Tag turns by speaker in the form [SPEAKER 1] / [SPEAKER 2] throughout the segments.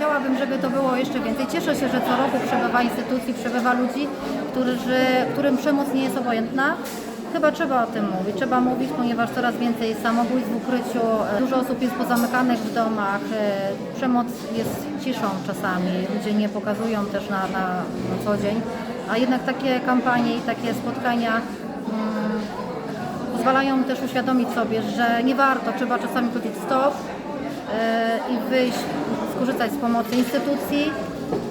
[SPEAKER 1] chciałabym, żeby to było jeszcze więcej. Cieszę się, że co roku przebywa instytucji, przebywa ludzi, którzy, którym przemoc nie jest obojętna. Chyba trzeba o tym mówić, trzeba mówić, ponieważ coraz więcej samobójstw w ukryciu, e, dużo osób jest pozamykanych w domach, e, przemoc jest ciszą czasami, ludzie nie pokazują też na, na, na co dzień, a jednak takie kampanie i takie spotkania mm, pozwalają też uświadomić sobie, że nie warto, trzeba czasami powiedzieć stop e, i wyjść, skorzystać z pomocy instytucji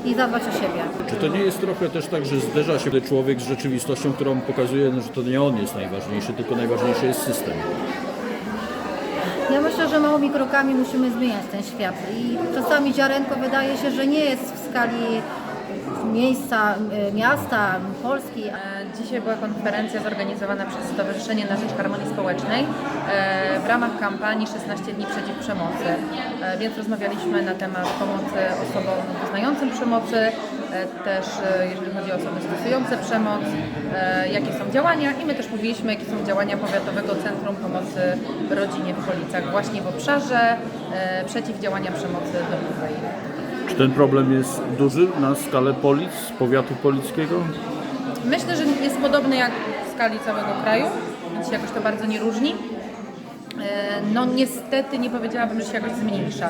[SPEAKER 1] i zadbać o siebie.
[SPEAKER 2] Czy to nie jest trochę też tak, że zderza się człowiek z rzeczywistością, którą pokazuje, no, że to nie on jest najważniejszy, tylko najważniejszy jest system?
[SPEAKER 1] Ja myślę, że małymi krokami musimy zmieniać ten świat i czasami ziarenko wydaje się, że nie jest w skali miejsca, e, miasta, Polski,
[SPEAKER 3] E, Dzisiaj była konferencja zorganizowana przez Stowarzyszenie na Rzecz Harmonii Społecznej e, w ramach kampanii 16 dni przeciw przemocy. Więc rozmawialiśmy na temat pomocy osobom doznającym przemocy, też jeżeli chodzi o osoby stosujące przemoc, jakie są działania i my też mówiliśmy, jakie są działania Powiatowego Centrum Pomocy Rodzinie w Policach właśnie w obszarze przeciwdziałania przemocy domowej.
[SPEAKER 2] Czy ten problem jest duży na skalę Polic, powiatu polickiego?
[SPEAKER 3] Myślę, że jest podobny jak w skali całego kraju, więc się jakoś to bardzo nie różni. E, No niestety nie powiedziałabym, że się jakoś zmniejsza.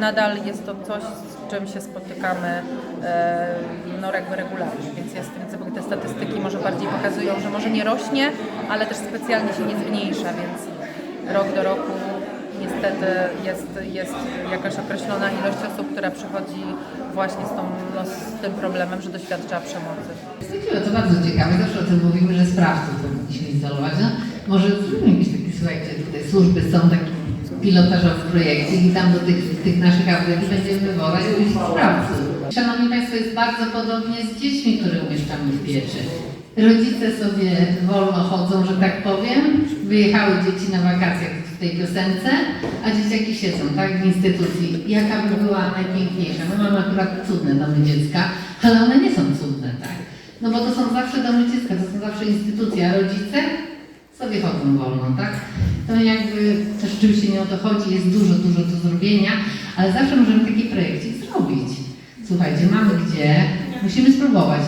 [SPEAKER 3] Nadal jest to coś, z czym się spotykamy e, no regularnie, więc więc te statystyki może bardziej pokazują, że może nie rośnie, ale też specjalnie się nie zmniejsza, więc rok do roku niestety jest, jest jakaś określona ilość osób, która przychodzi właśnie z, tą, no, z tym problemem, że doświadcza przemocy.
[SPEAKER 4] Ciekawe, to bardzo ciekawe. Zawsze o tym mówimy, że sprawców powinniśmy instalować. No, może zrobimy jakiś taki, słuchajcie, tutaj służby są taki pilotażowy projekcie i tam do tych, tych naszych apteki będziemy jakichś sprawców. Szanowni Państwo, jest bardzo podobnie z dziećmi, które umieszczamy w pieczy. Rodzice sobie wolno chodzą, że tak powiem. Wyjechały dzieci na wakacje w tej piosence, a dzieciaki siedzą, tak, w instytucji. Jaka by była najpiękniejsza? My mamy akurat cudne domy dziecka, ale one nie są cudne, tak. No bo to są zawsze domy dziecka, to są zawsze instytucje, a rodzice sobie chodzą wolno, tak? To jakby też rzeczywiście nie o to chodzi, jest dużo, dużo do zrobienia, ale zawsze możemy taki projekcik zrobić. Słuchajcie, mamy gdzie, musimy spróbować.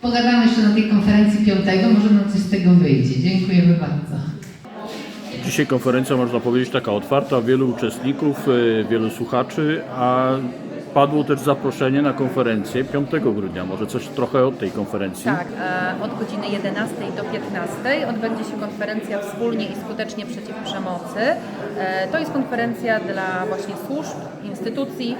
[SPEAKER 4] Pogadamy jeszcze na tej konferencji piątego, może nam coś z tego wyjdzie. Dziękujemy bardzo.
[SPEAKER 2] Dzisiaj konferencja, można powiedzieć, taka otwarta, wielu uczestników, e, wielu słuchaczy, a padło też zaproszenie na konferencję 5 grudnia. Może coś trochę od tej konferencji?
[SPEAKER 3] Tak, e, od godziny 11 do 15 odbędzie się konferencja Wspólnie i skutecznie przeciw przemocy. E, To jest konferencja dla właśnie służb, instytucji,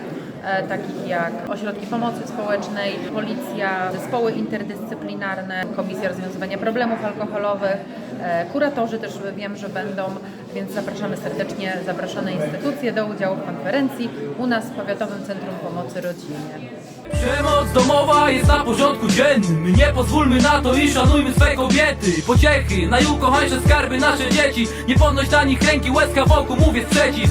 [SPEAKER 3] takich jak ośrodki pomocy społecznej, policja, zespoły interdyscyplinarne, Komisja Rozwiązywania Problemów Alkoholowych, e, kuratorzy też wiem, że będą, więc zapraszamy serdecznie zapraszane instytucje do udziału w konferencji u nas w Powiatowym Centrum Pomocy Rodzinie.
[SPEAKER 5] Przemoc domowa jest na porządku dziennym. Nie pozwólmy na to i szanujmy swe kobiety. Pociechy, najukochańsze skarby nasze dzieci. Nie podnoś na nich ręki, łezka wokół, mówię sprzeciw